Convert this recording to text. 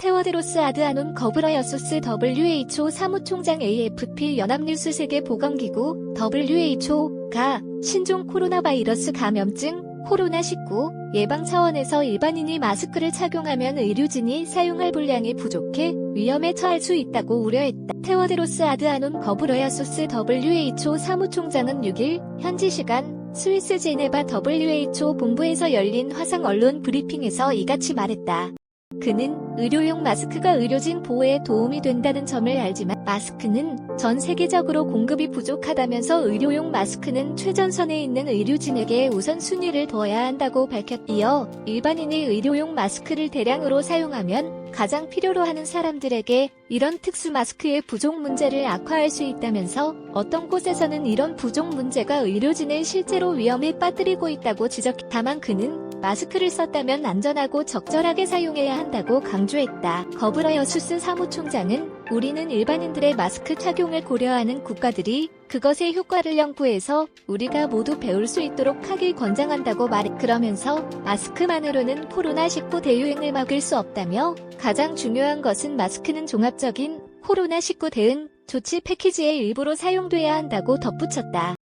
테워드로스 아드아논 거브라여소스 WHO 사무총장 AFP 연합뉴스 세계보건기구 WHO가 신종 코로나 바이러스 감염증 코로나19 예방 차원에서 일반인이 마스크를 착용하면 의료진이 사용할 분량이 부족해 위험에 처할 수 있다고 우려했다. 테워드로스 아드아논 거브라여소스 WHO 사무총장은 6일 현지 시간 스위스 제네바 WHO 본부에서 열린 화상 언론 브리핑에서 이같이 말했다. 그는 의료용 마스크가 의료진 보호에 도움이 된다는 점을 알지만 마스크는 전 세계적으로 공급이 부족하다면서 의료용 마스크는 최전선에 있는 의료진에게 우선순위를 둬야 한다고 밝혔이어 일반인이 의료용 마스크를 대량으로 사용하면 가장 필요로 하는 사람들에게 이런 특수 마스크의 부족 문제를 악화할 수 있다면서 어떤 곳에서는 이런 부족 문제가 의료진을 실제로 위험에 빠뜨리고 있다고 지적. 다만 그는 마스크를 썼다면 안전하고 적절하게 사용해야 한다고 강조했다. 거브라여 수스 사무총장은 우리는 일반인들의 마스크 착용을 고려하는 국가들이 그것의 효과를 연구해서 우리가 모두 배울 수 있도록 하길 권장한다고 말해 그러면서 마스크만으로는 코로나19 대유행을 막을 수 없다며 가장 중요한 것은 마스크는 종합적인 코로나19 대응 조치 패키지의 일부로 사용돼야 한다고 덧붙였다.